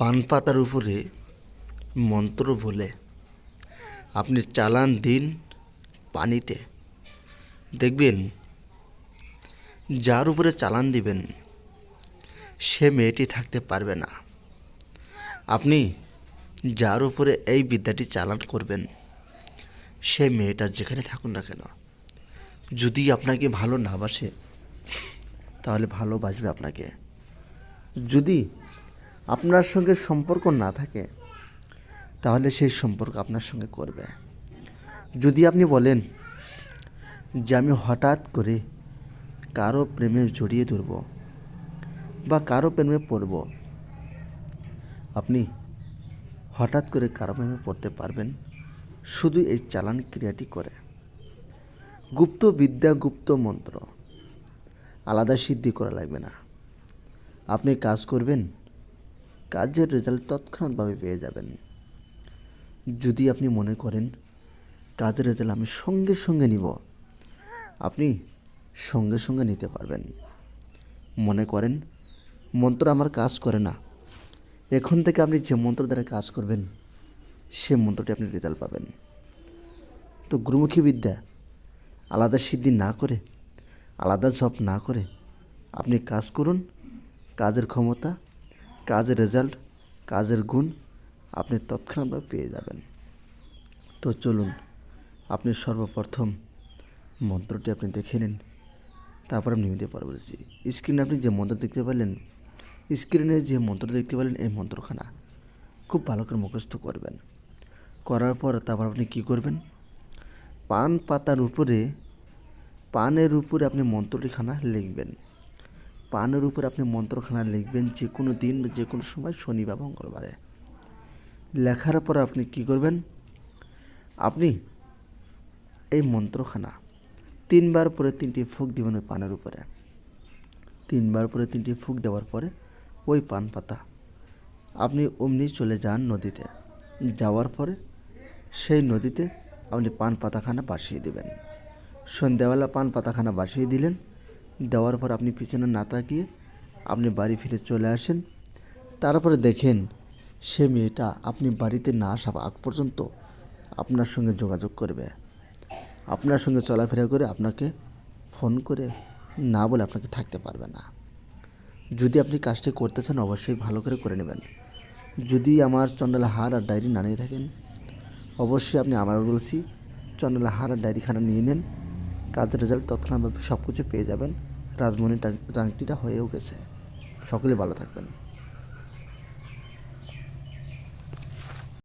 পান পাতার উপরে মন্ত্র বলে, আপনি চালান দিন পানিতে। দেখবেন, যার উপরে চালান দিবেন, সে মেয়েটি থাকতে পারবে না। আপনি যার উপরে এই বিদ্যাটি চালান করবেন, সে মেয়েটা যেখানে থাকুন না কেন, যদি আপনাকে ভালো না বাসে, তাহলে ভালোবাসবে আপনাকে। যদি আপনার সঙ্গে সম্পর্ক না থাকে, তাহলে সেই সম্পর্ক আপনার সঙ্গে করবে। যদি আপনি বলেন যে আমি হঠাৎ করে কারও প্রেমে জড়িয়ে ধরব বা কারও প্রেমে পড়ব, আপনি হঠাৎ করে কারও প্রেমে পড়তে পারবেন শুধু এই চালান ক্রিয়াটি করে। গুপ্ত বিদ্যা, গুপ্ত মন্ত্র, আলাদা সিদ্ধি করা লাগবে না। আপনি কাজ করবেন কাজের রেজাল্ট তৎক্ষণাৎভাবে পেয়ে যাবেন। যদি আপনি মনে করেন কাজের রেজাল্ট আমি সঙ্গে সঙ্গে নিব, আপনি সঙ্গে সঙ্গে নিতে পারবেন। মনে করেন, মন্ত্র আমার কাজ করে না, এখন থেকে আপনি যে মন্ত্র দ্বারা কাজ করবেন, সে মন্ত্রটি আপনি রেজাল্ট পাবেন। তো গুরুমুখী বিদ্যা, আলাদা সিদ্ধি না করে, আলাদা জব না করে আপনি কাজ করুন, কাজের ক্ষমতা কাজের রেজাল্ট কাজের গুণ আপনি তৎক্ষণাৎভাবে পেয়ে যাবেন। তো চলুন, আপনি সর্বপ্রথম মন্ত্রটি আপনি দেখে নিন, তারপর আমি নিমিতে পরবর্তী স্ক্রিনে আপনি যে মন্ত্র দেখতে পেলেন স্ক্রিনে যে মন্ত্র দেখতে পেলেন এই মন্ত্রখানা খুব ভালো করে মুখস্থ করবেন। করার পর তারপর আপনি কী করবেন? পান পাতার উপরে, পানের উপরে আপনি মন্ত্রটিখানা লিখবেন। পানের উপরে আপনি মন্ত্রখানা লিখবেন যে কোনো দিন বা যে কোনো সময়, শনি বা মঙ্গলবারে। লেখার পর আপনি কি করবেন? আপনি এই মন্ত্রখানা তিনবার পরে তিনটি ফুক দিবেন ওই পানের উপরে। তিনবার পরে তিনটি ফুক দেওয়ার পরে ওই পান পাতা আপনি অমনি চলে যান নদীতে। যাওয়ার পরে সেই নদীতে আপনি পান পাতাখানা বাসিয়ে দেবেন। সন্ধ্যাবেলা পান পাতাখানা বাসিয়ে দিলেন দেওয়ার পর আপনি পিছনে না তাকিয়ে আপনি বাড়ি ফিরে চলে আসেন। তারপরে দেখেন সে মেয়েটা আপনি বাড়িতে না আসা আগ পর্যন্ত আপনার সঙ্গে যোগাযোগ করবে। আপনার সঙ্গে চলাফেরা করে আপনাকে ফোন করে না বলে আপনাকে থাকতে পারবে না। যদি আপনি কাজটি করতে চান অবশ্যই ভালো করে করে নেবেন। যদি আমার চন্ডালা হার আর ডায়েরি না নিয়ে থাকেন, অবশ্যই আপনি আমার বলছি চন্ডালা হার আর ডায়েরিখানা নিয়ে নেন। কাজের রেজাল্ট তৎক্ষণাৎভাবে সব কিছু পেয়ে যাবেন। রাজমণি রাংটিটা হয়েও গেছে সকলে ভালো থাকবেন।